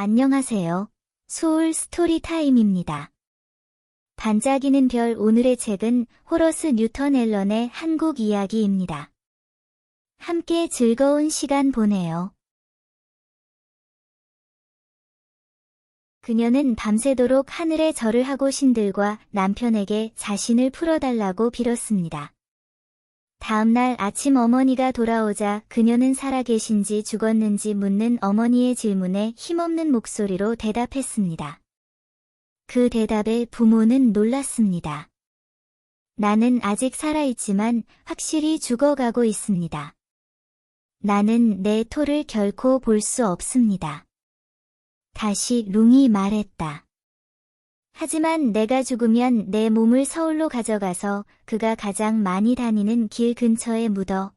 안녕하세요. 소울 스토리 타임입니다. 반짝이는 별 오늘의 책은 호러스 뉴턴 앨런의 한국 이야기입니다. 함께 즐거운 시간 보내요. 그녀는 밤새도록 하늘에 절을 하고 신들과 남편에게 자신을 풀어달라고 빌었습니다. 다음날 아침 어머니가 돌아오자 그녀는 살아계신지 죽었는지 묻는 어머니의 질문에 힘없는 목소리로 대답했습니다. 그 대답에 부모는 놀랐습니다. 나는 아직 살아있지만 확실히 죽어가고 있습니다. 나는 내 토를 결코 볼 수 없습니다. 다시 룽이 말했다. 하지만 내가 죽으면 내 몸을 서울로 가져가서 그가 가장 많이 다니는 길 근처에 묻어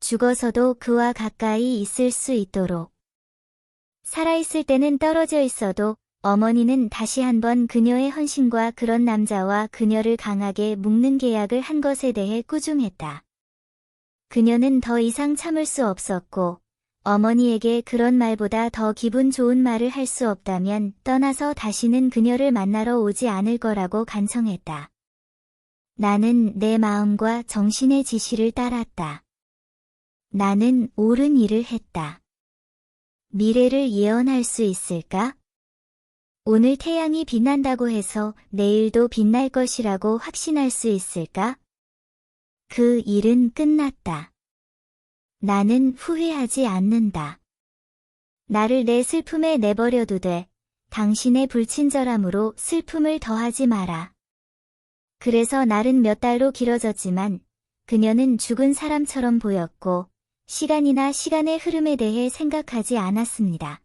죽어서도 그와 가까이 있을 수 있도록. 살아있을 때는 떨어져 있어도 어머니는 다시 한번 그녀의 헌신과 그런 남자와 그녀를 강하게 묶는 계약을 한 것에 대해 꾸중했다. 그녀는 더 이상 참을 수 없었고 어머니에게 그런 말보다 더 기분 좋은 말을 할 수 없다면 떠나서 다시는 그녀를 만나러 오지 않을 거라고 간청했다. 나는 내 마음과 정신의 지시를 따랐다. 나는 옳은 일을 했다. 미래를 예언할 수 있을까? 오늘 태양이 빛난다고 해서 내일도 빛날 것이라고 확신할 수 있을까? 그 일은 끝났다. 나는 후회하지 않는다. 나를 내 슬픔에 내버려도 돼. 당신의 불친절함으로 슬픔을 더하지 마라. 그래서 날은 몇 달로 길어졌지만 그녀는 죽은 사람처럼 보였고 시간이나 시간의 흐름에 대해 생각하지 않았습니다.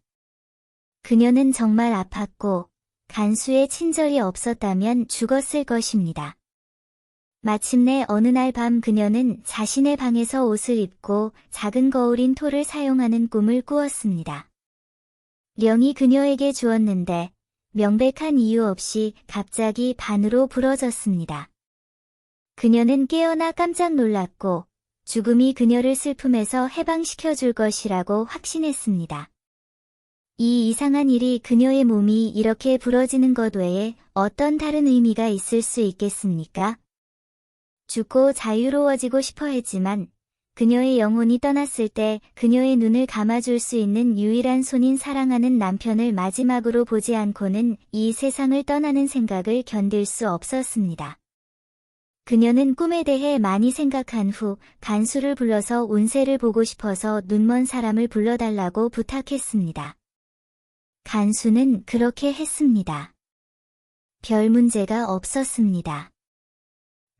그녀는 정말 아팠고 간수의 친절이 없었다면 죽었을 것입니다. 마침내 어느 날 밤 그녀는 자신의 방에서 옷을 입고 작은 거울인 토를 사용하는 꿈을 꾸었습니다. 령이 그녀에게 주었는데 명백한 이유 없이 갑자기 반으로 부러졌습니다. 그녀는 깨어나 깜짝 놀랐고 죽음이 그녀를 슬픔에서 해방시켜 줄 것이라고 확신했습니다. 이 이상한 일이 그녀의 몸이 이렇게 부러지는 것 외에 어떤 다른 의미가 있을 수 있겠습니까? 죽고 자유로워지고 싶어 했지만 그녀의 영혼이 떠났을 때 그녀의 눈을 감아줄 수 있는 유일한 손인 사랑하는 남편을 마지막으로 보지 않고는 이 세상을 떠나는 생각을 견딜 수 없었습니다. 그녀는 꿈에 대해 많이 생각한 후 간수를 불러서 운세를 보고 싶어서 눈먼 사람을 불러달라고 부탁했습니다. 간수는 그렇게 했습니다. 별 문제가 없었습니다.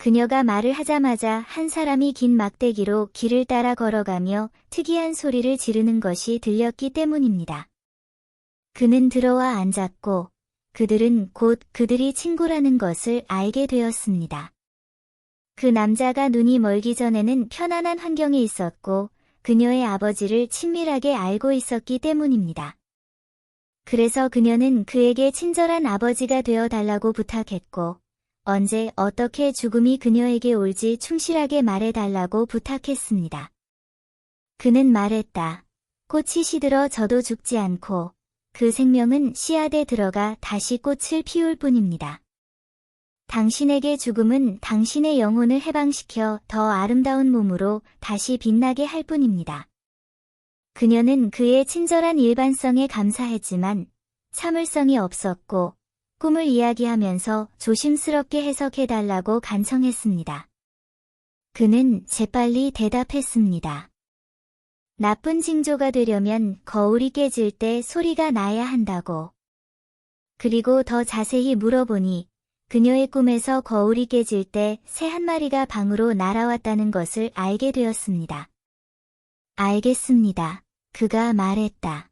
그녀가 말을 하자마자 한 사람이 긴 막대기로 길을 따라 걸어가며 특이한 소리를 지르는 것이 들렸기 때문입니다. 그는 들어와 앉았고 그들은 곧 그들이 친구라는 것을 알게 되었습니다. 그 남자가 눈이 멀기 전에는 편안한 환경에 있었고 그녀의 아버지를 친밀하게 알고 있었기 때문입니다. 그래서 그녀는 그에게 친절한 아버지가 되어 달라고 부탁했고 언제 어떻게 죽음이 그녀에게 올지 충실하게 말해달라고 부탁했습니다. 그는 말했다. 꽃이 시들어 저도 죽지 않고 그 생명은 씨앗에 들어가 다시 꽃을 피울 뿐입니다. 당신에게 죽음은 당신의 영혼을 해방시켜 더 아름다운 몸으로 다시 빛나게 할 뿐입니다. 그녀는 그의 친절한 일반성에 감사했지만 참을성이 없었고 꿈을 이야기하면서 조심스럽게 해석해달라고 간청했습니다. 그는 재빨리 대답했습니다. 나쁜 징조가 되려면 거울이 깨질 때 소리가 나야 한다고. 그리고 더 자세히 물어보니 그녀의 꿈에서 거울이 깨질 때 새 한 마리가 방으로 날아왔다는 것을 알게 되었습니다. 알겠습니다. 그가 말했다.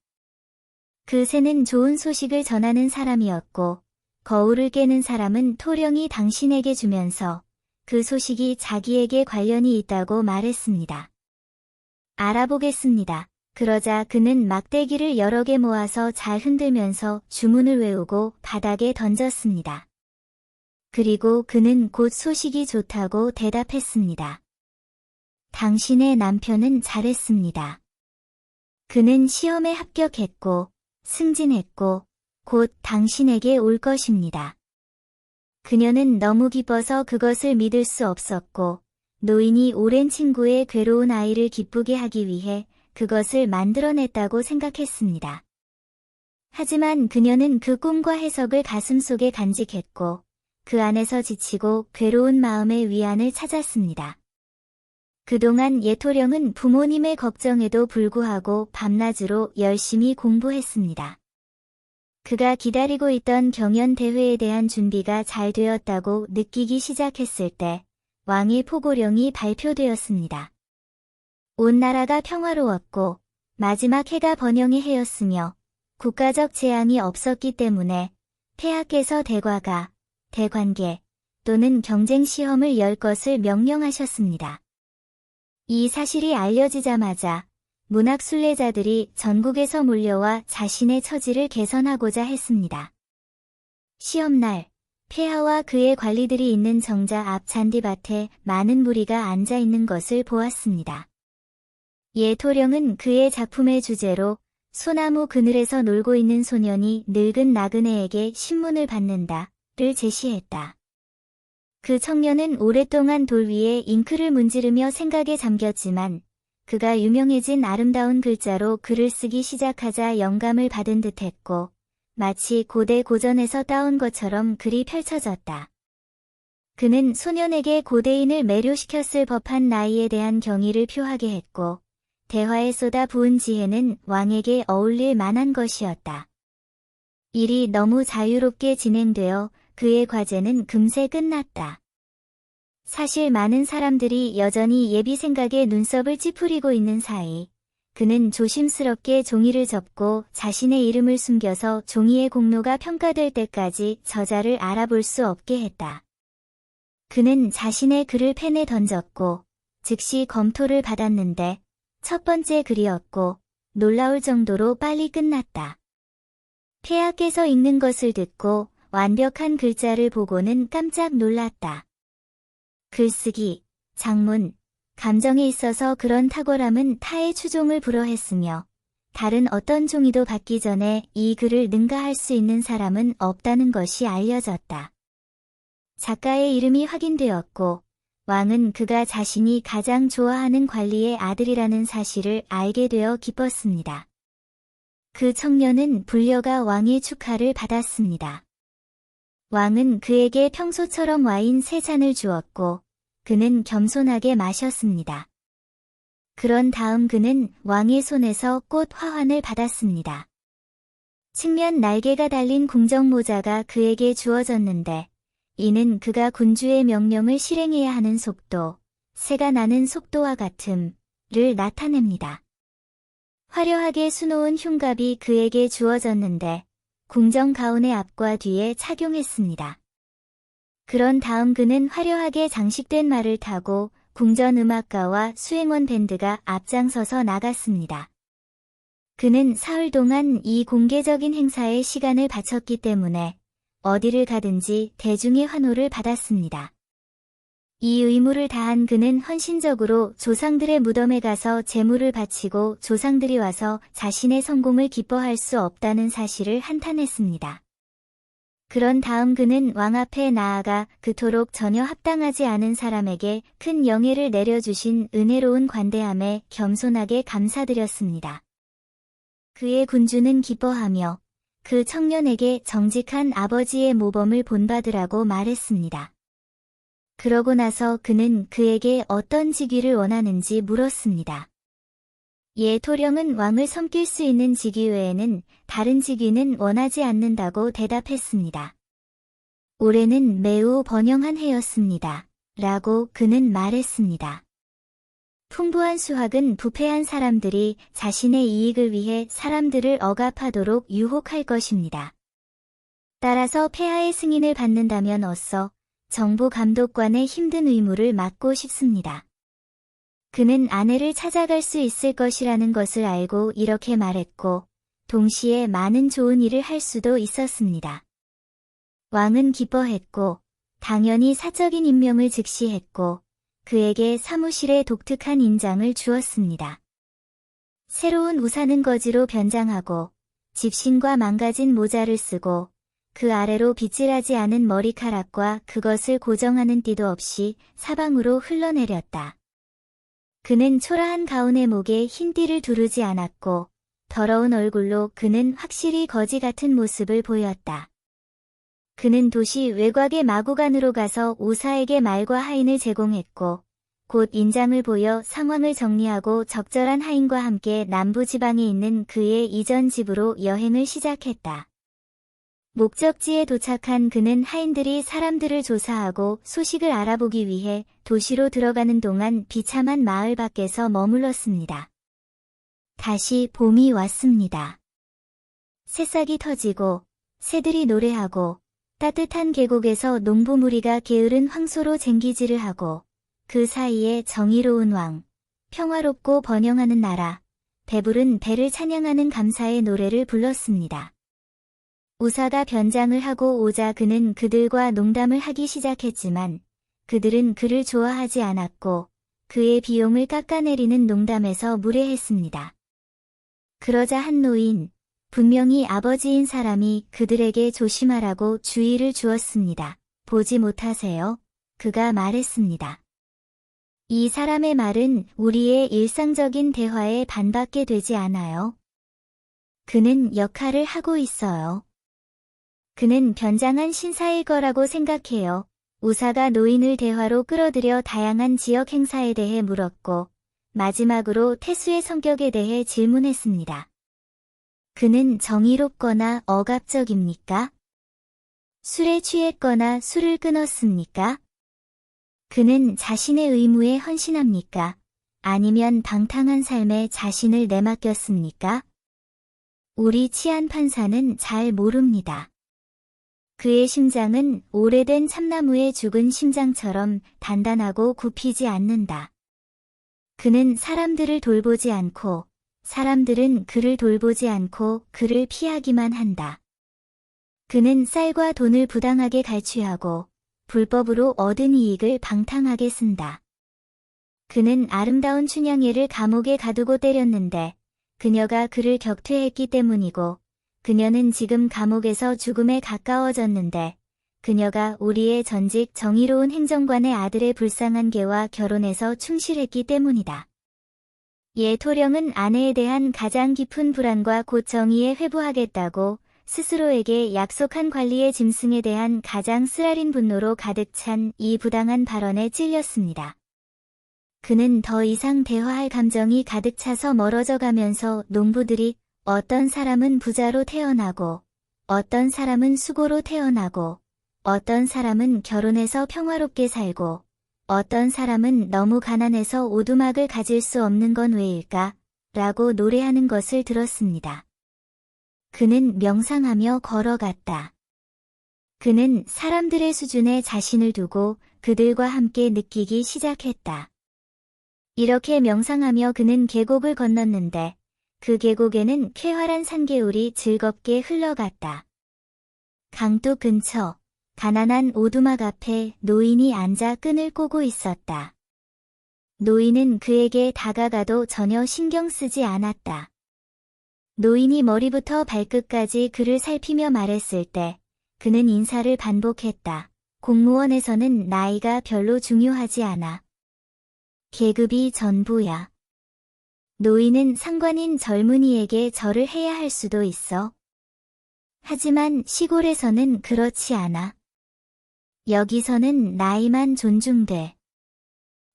그 새는 좋은 소식을 전하는 사람이었고 거울을 깨는 사람은 토령이 당신에게 주면서 그 소식이 자기에게 관련이 있다고 말했습니다. 알아보겠습니다. 그러자 그는 막대기를 여러 개 모아서 잘 흔들면서 주문을 외우고 바닥에 던졌습니다. 그리고 그는 곧 소식이 좋다고 대답했습니다. 당신의 남편은 잘했습니다. 그는 시험에 합격했고 승진했고 곧 당신에게 올 것입니다. 그녀는 너무 기뻐서 그것을 믿을 수 없었고 노인이 오랜 친구의 괴로운 아이를 기쁘게 하기 위해 그것을 만들어냈다고 생각했습니다. 하지만 그녀는 그 꿈과 해석을 가슴속에 간직했고 그 안에서 지치고 괴로운 마음의 위안을 찾았습니다. 그동안 예토령은 부모님의 걱정에도 불구하고 밤낮으로 열심히 공부했습니다. 그가 기다리고 있던 경연 대회에 대한 준비가 잘 되었다고 느끼기 시작했을 때 왕의 포고령이 발표되었습니다. 온 나라가 평화로웠고 마지막 해가 번영의 해였으며 국가적 재앙이 없었기 때문에 폐하께서 대과가, 대관계 또는 경쟁 시험을 열 것을 명령하셨습니다. 이 사실이 알려지자마자 문학 순례자들이 전국에서 몰려와 자신의 처지를 개선하고자 했습니다. 시험날, 폐하와 그의 관리들이 있는 정자 앞 잔디밭에 많은 무리가 앉아 있는 것을 보았습니다. 예 토령은 그의 작품의 주제로 소나무 그늘에서 놀고 있는 소년이 늙은 나그네에게 신문을 받는다를 제시했다. 그 청년은 오랫동안 돌 위에 잉크를 문지르며 생각에 잠겼지만 그가 유명해진 아름다운 글자로 글을 쓰기 시작하자 영감을 받은 듯했고 마치 고대 고전에서 따온 것처럼 글이 펼쳐졌다. 그는 소년에게 고대인을 매료시켰을 법한 나이에 대한 경의를 표하게 했고 대화에 쏟아 부은 지혜는 왕에게 어울릴 만한 것이었다. 일이 너무 자유롭게 진행되어 그의 과제는 금세 끝났다. 사실 많은 사람들이 여전히 예비 생각에 눈썹을 찌푸리고 있는 사이 그는 조심스럽게 종이를 접고 자신의 이름을 숨겨서 종이의 공로가 평가될 때까지 저자를 알아볼 수 없게 했다. 그는 자신의 글을 펜에 던졌고 즉시 검토를 받았는데 첫 번째 글이었고 놀라울 정도로 빨리 끝났다. 폐하께서 읽는 것을 듣고 완벽한 글자를 보고는 깜짝 놀랐다. 글쓰기, 장문, 감정에 있어서 그런 탁월함은 타의 추종을 불허했으며 다른 어떤 종이도 받기 전에 이 글을 능가할 수 있는 사람은 없다는 것이 알려졌다. 작가의 이름이 확인되었고 왕은 그가 자신이 가장 좋아하는 관리의 아들이라는 사실을 알게 되어 기뻤습니다. 그 청년은 불려가 왕의 축하를 받았습니다. 왕은 그에게 평소처럼 와인 세 잔을 주었고 그는 겸손하게 마셨습니다. 그런 다음 그는 왕의 손에서 꽃 화환을 받았습니다. 측면 날개가 달린 궁정 모자가 그에게 주어졌는데 이는 그가 군주의 명령을 실행해야 하는 속도, 새가 나는 속도와 같음을 나타냅니다. 화려하게 수놓은 흉갑이 그에게 주어졌는데 궁정 가운의 앞과 뒤에 착용했습니다. 그런 다음 그는 화려하게 장식된 말을 타고 궁전 음악가와 수행원 밴드가 앞장서서 나갔습니다. 그는 사흘 동안 이 공개적인 행사에 시간을 바쳤기 때문에 어디를 가든지 대중의 환호를 받았습니다. 이 의무를 다한 그는 헌신적으로 조상들의 무덤에 가서 재물을 바치고 조상들이 와서 자신의 성공을 기뻐할 수 없다는 사실을 한탄했습니다. 그런 다음 그는 왕 앞에 나아가 그토록 전혀 합당하지 않은 사람에게 큰 영예를 내려주신 은혜로운 관대함에 겸손하게 감사드렸습니다. 그의 군주는 기뻐하며 그 청년에게 정직한 아버지의 모범을 본받으라고 말했습니다. 그러고 나서 그는 그에게 어떤 직위를 원하는지 물었습니다. 예 토령은 왕을 섬길 수 있는 직위 외에는 다른 직위는 원하지 않는다고 대답했습니다. 올해는 매우 번영한 해였습니다. 라고 그는 말했습니다. 풍부한 수확은 부패한 사람들이 자신의 이익을 위해 사람들을 억압하도록 유혹할 것입니다. 따라서 폐하의 승인을 받는다면 어서 정부 감독관의 힘든 의무를 맡고 싶습니다. 그는 아내를 찾아갈 수 있을 것이라는 것을 알고 이렇게 말했고, 동시에 많은 좋은 일을 할 수도 있었습니다. 왕은 기뻐했고, 당연히 사적인 임명을 즉시 했고, 그에게 사무실에 독특한 인장을 주었습니다. 새로운 우산은 거지로 변장하고, 집신과 망가진 모자를 쓰고 그 아래로 빗질하지 않은 머리카락과 그것을 고정하는 띠도 없이 사방으로 흘러내렸다. 그는 초라한 가운의 목에 흰 띠를 두르지 않았고 더러운 얼굴로 그는 확실히 거지 같은 모습을 보였다. 그는 도시 외곽의 마구간으로 가서 오사에게 말과 하인을 제공했고 곧 인장을 보여 상황을 정리하고 적절한 하인과 함께 남부 지방에 있는 그의 이전 집으로 여행을 시작했다. 목적지에 도착한 그는 하인들이 사람들을 조사하고 소식을 알아보기 위해 도시로 들어가는 동안 비참한 마을 밖에서 머물렀습니다. 다시 봄이 왔습니다. 새싹이 터지고 새들이 노래하고 따뜻한 계곡에서 농부 무리가 게으른 황소로 쟁기질을 하고 그 사이에 정의로운 왕, 평화롭고 번영하는 나라, 배부른 배를 찬양하는 감사의 노래를 불렀습니다. 우사가 변장을 하고 오자 그는 그들과 농담을 하기 시작했지만 그들은 그를 좋아하지 않았고 그의 비용을 깎아내리는 농담에서 무례했습니다. 그러자 한 노인, 분명히 아버지인 사람이 그들에게 조심하라고 주의를 주었습니다. 보지 못하세요. 그가 말했습니다. 이 사람의 말은 우리의 일상적인 대화에 반밖에 되지 않아요. 그는 역할을 하고 있어요. 그는 변장한 신사일 거라고 생각해요. 우사가 노인을 대화로 끌어들여 다양한 지역 행사에 대해 물었고, 마지막으로 태수의 성격에 대해 질문했습니다. 그는 정의롭거나 억압적입니까? 술에 취했거나 술을 끊었습니까? 그는 자신의 의무에 헌신합니까? 아니면 방탕한 삶에 자신을 내맡겼습니까? 우리 치안 판사는 잘 모릅니다. 그의 심장은 오래된 참나무의 죽은 심장처럼 단단하고 굽히지 않는다. 그는 사람들을 돌보지 않고 사람들은 그를 돌보지 않고 그를 피하기만 한다. 그는 쌀과 돈을 부당하게 갈취하고 불법으로 얻은 이익을 방탕하게 쓴다. 그는 아름다운 춘향이를 감옥에 가두고 때렸는데 그녀가 그를 격퇴했기 때문이고 그녀는 지금 감옥에서 죽음에 가까워졌는데 그녀가 우리의 전직 정의로운 행정관의 아들의 불쌍한 개와 결혼해서 충실했기 때문이다. 예 토령은 아내에 대한 가장 깊은 불안과 곧 정의에 회부하겠다고 스스로에게 약속한 관리의 짐승에 대한 가장 쓰라린 분노로 가득 찬 이 부당한 발언에 찔렸습니다. 그는 더 이상 대화할 감정이 가득 차서 멀어져 가면서 농부들이 어떤 사람은 부자로 태어나고 어떤 사람은 수고로 태어나고 어떤 사람은 결혼해서 평화롭게 살고 어떤 사람은 너무 가난해서 오두막을 가질 수 없는 건 왜일까? 라고 노래하는 것을 들었습니다. 그는 명상하며 걸어갔다. 그는 사람들의 수준에 자신을 두고 그들과 함께 느끼기 시작했다. 이렇게 명상하며 그는 계곡을 건넜는데 그 계곡에는 쾌활한 산개울이 즐겁게 흘러갔다. 강둑 근처 가난한 오두막 앞에 노인이 앉아 끈을 꼬고 있었다. 노인은 그에게 다가가도 전혀 신경 쓰지 않았다. 노인이 머리부터 발끝까지 그를 살피며 말했을 때 그는 인사를 반복했다. 공무원에서는 나이가 별로 중요하지 않아. 계급이 전부야. 노인은 상관인 젊은이에게 절을 해야 할 수도 있어. 하지만 시골에서는 그렇지 않아. 여기서는 나이만 존중돼.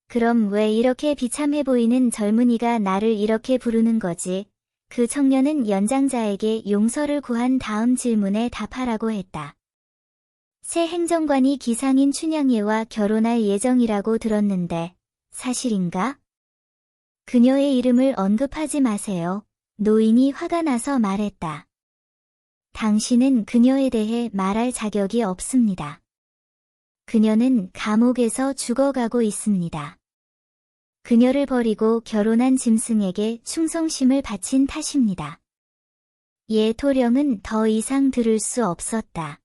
그럼 왜 이렇게 비참해 보이는 젊은이가 나를 이렇게 부르는 거지? 그 청년은 연장자에게 용서를 구한 다음 질문에 답하라고 했다. 새 행정관이 기상인 춘향예와 결혼할 예정이라고 들었는데 사실인가? 그녀의 이름을 언급하지 마세요. 노인이 화가 나서 말했다. 당신은 그녀에 대해 말할 자격이 없습니다. 그녀는 감옥에서 죽어가고 있습니다. 그녀를 버리고 결혼한 짐승에게 충성심을 바친 탓입니다. 예 토령은 더 이상 들을 수 없었다.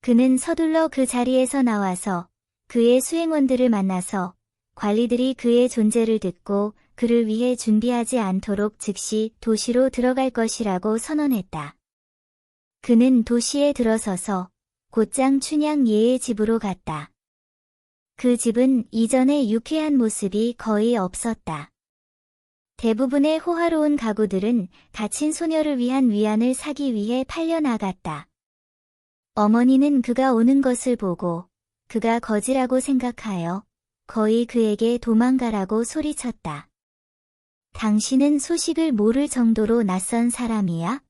그는 서둘러 그 자리에서 나와서 그의 수행원들을 만나서 관리들이 그의 존재를 듣고 그를 위해 준비하지 않도록 즉시 도시로 들어갈 것이라고 선언했다. 그는 도시에 들어서서 곧장 춘향 예의 집으로 갔다. 그 집은 이전의 유쾌한 모습이 거의 없었다. 대부분의 호화로운 가구들은 갇힌 소녀를 위한 위안을 사기 위해 팔려나갔다. 어머니는 그가 오는 것을 보고 그가 거지라고 생각하여 거의 그에게 도망가라고 소리쳤다. 당신은 소식을 모를 정도로 낯선 사람이야?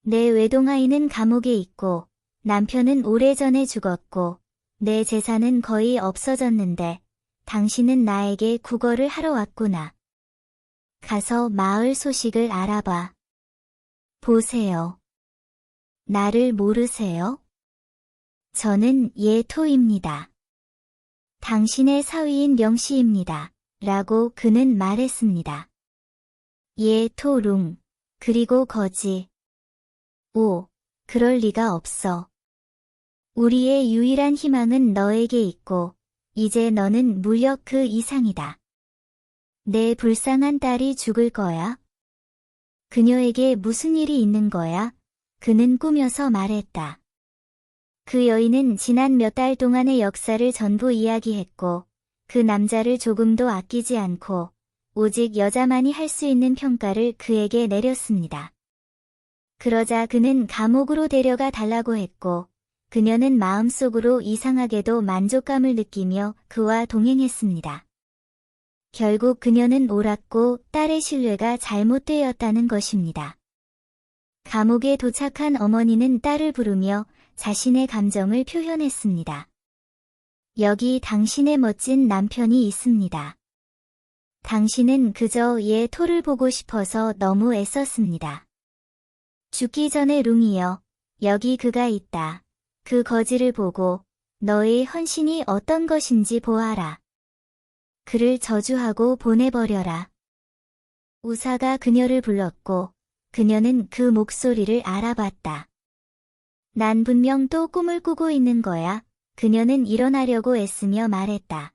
내 외동아이는 감옥에 있고 남편은 오래전에 죽었고 내 재산은 거의 없어졌는데 당신은 나에게 구걸을 하러 왔구나. 가서 마을 소식을 알아봐. 보세요. 나를 모르세요? 저는 예토입니다. 당신의 사위인 명씨입니다. 라고 그는 말했습니다. 예 토룽, 그리고 거지. 오, 그럴 리가 없어. 우리의 유일한 희망은 너에게 있고, 이제 너는 무력 그 이상이다. 내 불쌍한 딸이 죽을 거야. 그녀에게 무슨 일이 있는 거야? 그는 꾸며서 말했다. 그 여인은 지난 몇 달 동안의 역사를 전부 이야기했고, 그 남자를 조금도 아끼지 않고, 오직 여자만이 할 수 있는 평가를 그에게 내렸습니다. 그러자 그는 감옥으로 데려가 달라고 했고, 그녀는 마음속으로 이상하게도 만족감을 느끼며 그와 동행했습니다. 결국 그녀는 옳았고 딸의 신뢰가 잘못되었다는 것입니다. 감옥에 도착한 어머니는 딸을 부르며 자신의 감정을 표현했습니다. 여기 당신의 멋진 남편이 있습니다. 당신은 그저 얘 토를 보고 싶어서 너무 애썼습니다. 죽기 전에 룽이여, 여기 그가 있다. 그 거지를 보고 너의 헌신이 어떤 것인지 보아라. 그를 저주하고 보내버려라. 우사가 그녀를 불렀고 그녀는 그 목소리를 알아봤다. 난 분명 또 꿈을 꾸고 있는 거야. 그녀는 일어나려고 애쓰며 말했다.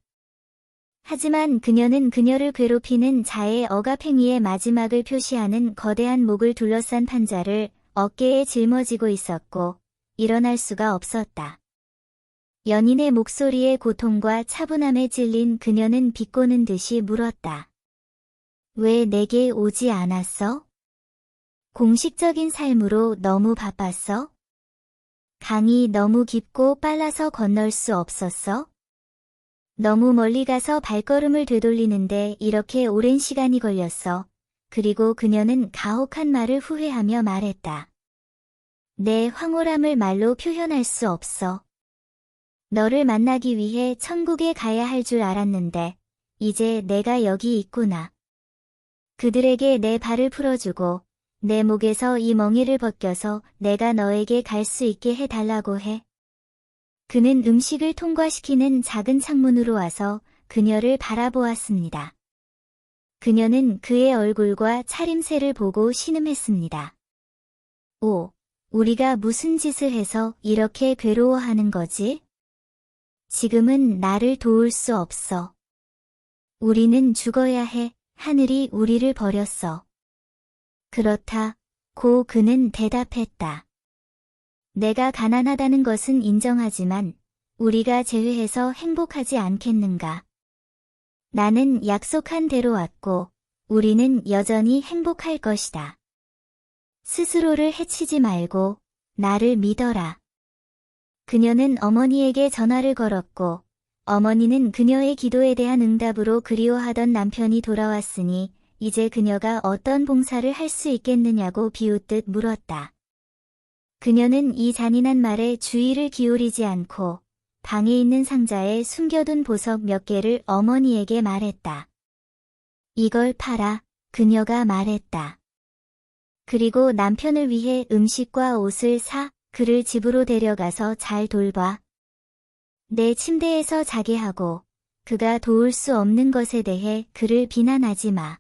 하지만 그녀는 그녀를 괴롭히는 자의 억압행위의 마지막을 표시하는 거대한 목을 둘러싼 판자를 어깨에 짊어지고 있었고 일어날 수가 없었다. 연인의 목소리에 고통과 차분함에 찔린 그녀는 비꼬는 듯이 물었다. 왜 내게 오지 않았어? 공식적인 삶으로 너무 바빴어? 강이 너무 깊고 빨라서 건널 수 없었어? 너무 멀리 가서 발걸음을 되돌리는데 이렇게 오랜 시간이 걸렸어. 그리고 그녀는 가혹한 말을 후회하며 말했다. 내 황홀함을 말로 표현할 수 없어. 너를 만나기 위해 천국에 가야 할 줄 알았는데, 이제 내가 여기 있구나. 그들에게 내 발을 풀어주고, 내 목에서 이 멍에를 벗겨서 내가 너에게 갈 수 있게 해달라고 해. 그는 음식을 통과시키는 작은 창문으로 와서 그녀를 바라보았습니다. 그녀는 그의 얼굴과 차림새를 보고 신음했습니다. 오, 우리가 무슨 짓을 해서 이렇게 괴로워하는 거지? 지금은 나를 도울 수 없어. 우리는 죽어야 해. 하늘이 우리를 버렸어. 그렇다. 고 그는 대답했다. 내가 가난하다는 것은 인정하지만 우리가 제외해서 행복하지 않겠는가. 나는 약속한 대로 왔고 우리는 여전히 행복할 것이다. 스스로를 해치지 말고 나를 믿어라. 그녀는 어머니에게 전화를 걸었고 어머니는 그녀의 기도에 대한 응답으로 그리워하던 남편이 돌아왔으니 이제 그녀가 어떤 봉사를 할 수 있겠느냐고 비웃듯 물었다. 그녀는 이 잔인한 말에 주의를 기울이지 않고 방에 있는 상자에 숨겨둔 보석 몇 개를 어머니에게 말했다. 이걸 팔아, 그녀가 말했다. 그리고 남편을 위해 음식과 옷을 사, 그를 집으로 데려가서 잘 돌봐. 내 침대에서 자게 하고 그가 도울 수 없는 것에 대해 그를 비난하지 마.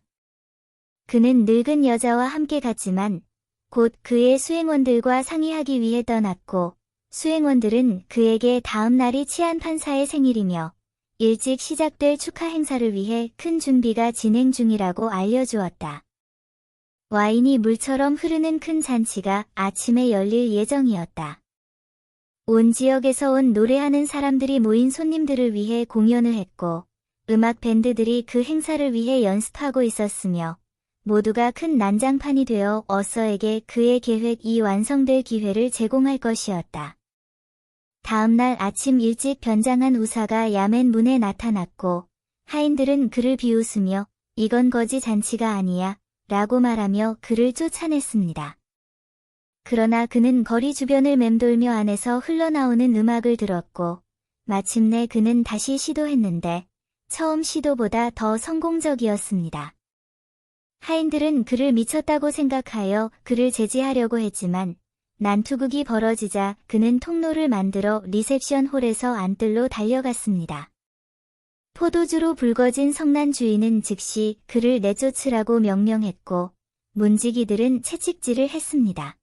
그는 늙은 여자와 함께 갔지만 곧 그의 수행원들과 상의하기 위해 떠났고 수행원들은 그에게 다음 날이 치안 판사의 생일이며 일찍 시작될 축하 행사를 위해 큰 준비가 진행 중이라고 알려주었다. 와인이 물처럼 흐르는 큰 잔치가 아침에 열릴 예정이었다. 온 지역에서 온 노래하는 사람들이 모인 손님들을 위해 공연을 했고, 음악 밴드들이 그 행사를 위해 연습하고 있었으며, 모두가 큰 난장판이 되어 어서에게 그의 계획이 완성될 기회를 제공할 것이었다. 다음날 아침 일찍 변장한 우사가 야맨 문에 나타났고, 하인들은 그를 비웃으며, 이건 거지 잔치가 아니야, 라고 말하며 그를 쫓아냈습니다. 그러나 그는 거리 주변을 맴돌며 안에서 흘러나오는 음악을 들었고, 마침내 그는 다시 시도했는데, 처음 시도보다 더 성공적이었습니다. 하인들은 그를 미쳤다고 생각하여 그를 제지하려고 했지만, 난투극이 벌어지자 그는 통로를 만들어 리셉션 홀에서 안뜰로 달려갔습니다. 포도주로 붉어진 성난 주인은 즉시 그를 내쫓으라고 명령했고 문지기들은 채찍질을 했습니다.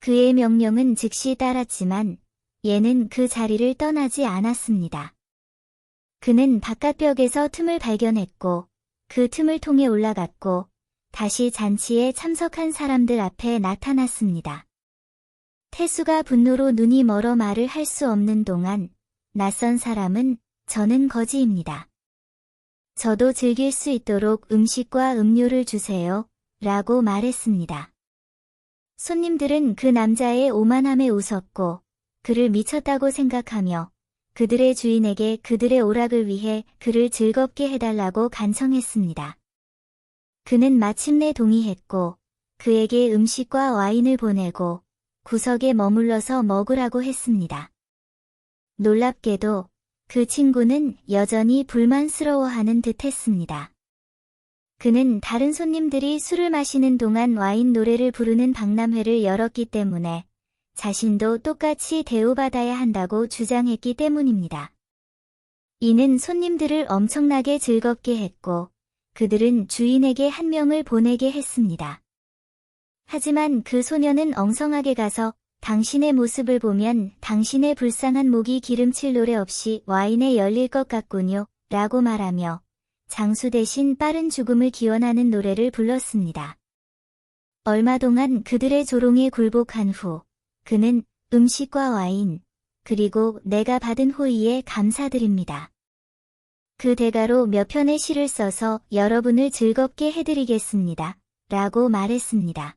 그의 명령은 즉시 따랐지만 얘는 그 자리를 떠나지 않았습니다. 그는 바깥벽에서 틈을 발견했고 그 틈을 통해 올라갔고 다시 잔치에 참석한 사람들 앞에 나타났습니다. 태수가 분노로 눈이 멀어 말을 할 수 없는 동안 낯선 사람은 저는 거지입니다. 저도 즐길 수 있도록 음식과 음료를 주세요. 라고 말했습니다. 손님들은 그 남자의 오만함에 웃었고 그를 미쳤다고 생각하며 그들의 주인에게 그들의 오락을 위해 그를 즐겁게 해달라고 간청했습니다. 그는 마침내 동의했고 그에게 음식과 와인을 보내고 구석에 머물러서 먹으라고 했습니다. 놀랍게도 그 친구는 여전히 불만스러워하는 듯 했습니다. 그는 다른 손님들이 술을 마시는 동안 와인 노래를 부르는 박람회를 열었기 때문에 자신도 똑같이 대우받아야 한다고 주장했기 때문입니다. 이는 손님들을 엄청나게 즐겁게 했고 그들은 주인에게 한 명을 보내게 했습니다. 하지만 그 소녀는 엉성하게 가서 당신의 모습을 보면 당신의 불쌍한 목이 기름칠 노래 없이 와인에 열릴 것 같군요. 라고 말하며 장수 대신 빠른 죽음을 기원하는 노래를 불렀습니다. 얼마 동안 그들의 조롱에 굴복한 후 그는 음식과 와인 그리고 내가 받은 호의에 감사드립니다. 그 대가로 몇 편의 시를 써서 여러분을 즐겁게 해드리겠습니다. 라고 말했습니다.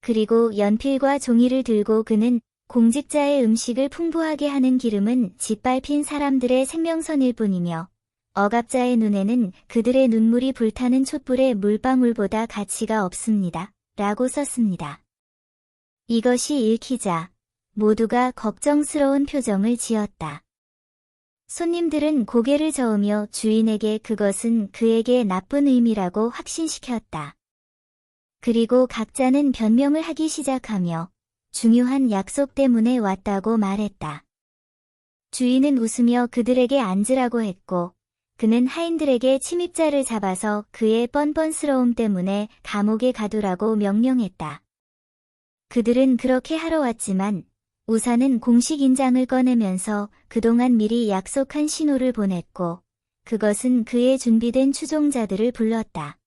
그리고 연필과 종이를 들고 그는 공직자의 음식을 풍부하게 하는 기름은 짓밟힌 사람들의 생명선일 뿐이며 억압자의 눈에는 그들의 눈물이 불타는 촛불의 물방울보다 가치가 없습니다. 라고 썼습니다. 이것이 읽히자 모두가 걱정스러운 표정을 지었다. 손님들은 고개를 저으며 주인에게 그것은 그에게 나쁜 의미라고 확신시켰다. 그리고 각자는 변명을 하기 시작하며 중요한 약속 때문에 왔다고 말했다. 주인은 웃으며 그들에게 앉으라고 했고 그는 하인들에게 침입자를 잡아서 그의 뻔뻔스러움 때문에 감옥에 가두라고 명령했다. 그들은 그렇게 하러 왔지만 우사는 공식 인장을 꺼내면서 그동안 미리 약속한 신호를 보냈고 그것은 그의 준비된 추종자들을 불렀다.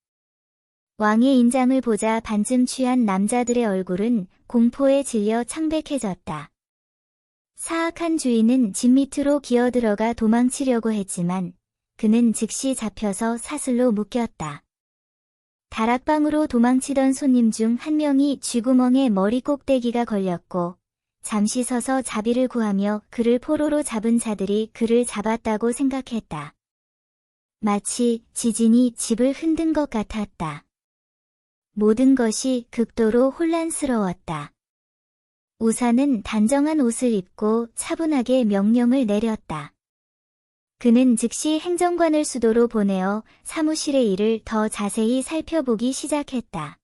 왕의 인장을 보자 반쯤 취한 남자들의 얼굴은 공포에 질려 창백해졌다. 사악한 주인은 집 밑으로 기어들어가 도망치려고 했지만 그는 즉시 잡혀서 사슬로 묶였다. 다락방으로 도망치던 손님 중 한 명이 쥐구멍에 머리 꼭대기가 걸렸고 잠시 서서 자비를 구하며 그를 포로로 잡은 자들이 그를 잡았다고 생각했다. 마치 지진이 집을 흔든 것 같았다. 모든 것이 극도로 혼란스러웠다. 우사는 단정한 옷을 입고 차분하게 명령을 내렸다. 그는 즉시 행정관을 수도로 보내어 사무실의 일을 더 자세히 살펴보기 시작했다.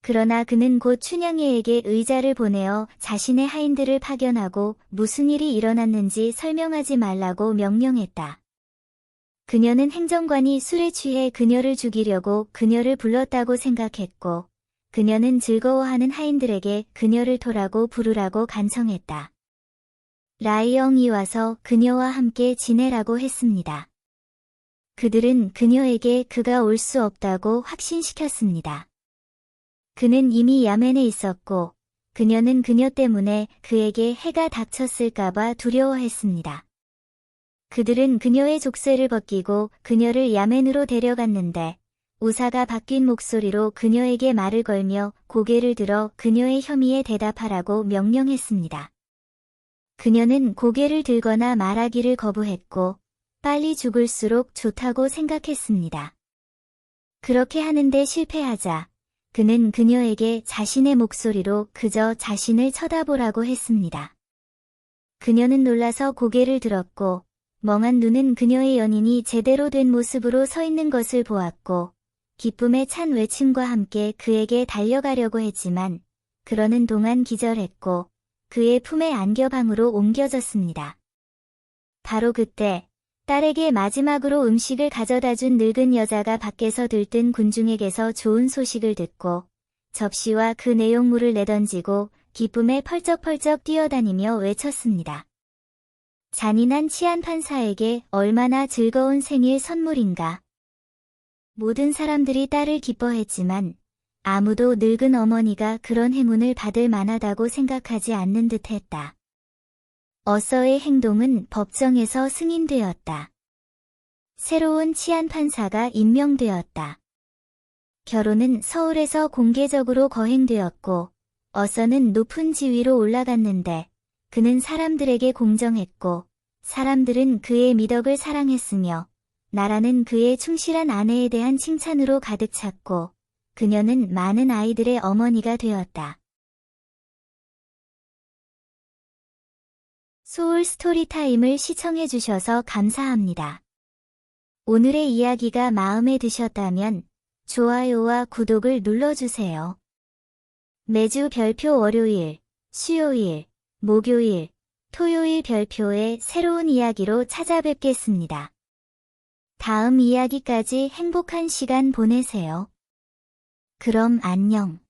그러나 그는 곧 춘향이에게 의자를 보내어 자신의 하인들을 파견하고 무슨 일이 일어났는지 설명하지 말라고 명령했다. 그녀는 행정관이 술에 취해 그녀를 죽이려고 그녀를 불렀다고 생각했고 그녀는 즐거워하는 하인들에게 그녀를 토라고 부르라고 간청했다. 라이엉이 와서 그녀와 함께 지내라고 했습니다. 그들은 그녀에게 그가 올 수 없다고 확신시켰습니다. 그는 이미 야멘에 있었고 그녀는 그녀 때문에 그에게 해가 닥쳤을까봐 두려워했습니다. 그들은 그녀의 족쇄를 벗기고 그녀를 야멘으로 데려갔는데 우사가 바뀐 목소리로 그녀에게 말을 걸며 고개를 들어 그녀의 혐의에 대답하라고 명령했습니다. 그녀는 고개를 들거나 말하기를 거부했고 빨리 죽을수록 좋다고 생각했습니다. 그렇게 하는데 실패하자 그는 그녀에게 자신의 목소리로 그저 자신을 쳐다보라고 했습니다. 그녀는 놀라서 고개를 들었고 멍한 눈은 그녀의 연인이 제대로 된 모습으로 서 있는 것을 보았고 기쁨에 찬 외침과 함께 그에게 달려가려고 했지만 그러는 동안 기절했고 그의 품에 안겨 방으로 옮겨졌습니다. 바로 그때 딸에게 마지막으로 음식을 가져다 준 늙은 여자가 밖에서 들뜬 군중에게서 좋은 소식을 듣고 접시와 그 내용물을 내던지고 기쁨에 펄쩍펄쩍 뛰어다니며 외쳤습니다. 잔인한 치안 판사에게 얼마나 즐거운 생일 선물인가. 모든 사람들이 딸을 기뻐했지만 아무도 늙은 어머니가 그런 행운을 받을 만하다고 생각하지 않는 듯 했다. 어서의 행동은 법정에서 승인되었다. 새로운 치안 판사가 임명되었다. 결혼은 서울에서 공개적으로 거행되었고 어서는 높은 지위로 올라갔는데 그는 사람들에게 공정했고 사람들은 그의 미덕을 사랑했으며 나라는 그의 충실한 아내에 대한 칭찬으로 가득 찼고 그녀는 많은 아이들의 어머니가 되었다. 소울 스토리타임을 시청해 주셔서 감사합니다. 오늘의 이야기가 마음에 드셨다면 좋아요와 구독을 눌러주세요. 매주 별표 월요일, 수요일, 목요일, 토요일 별표의 새로운 이야기로 찾아뵙겠습니다. 다음 이야기까지 행복한 시간 보내세요. 그럼 안녕.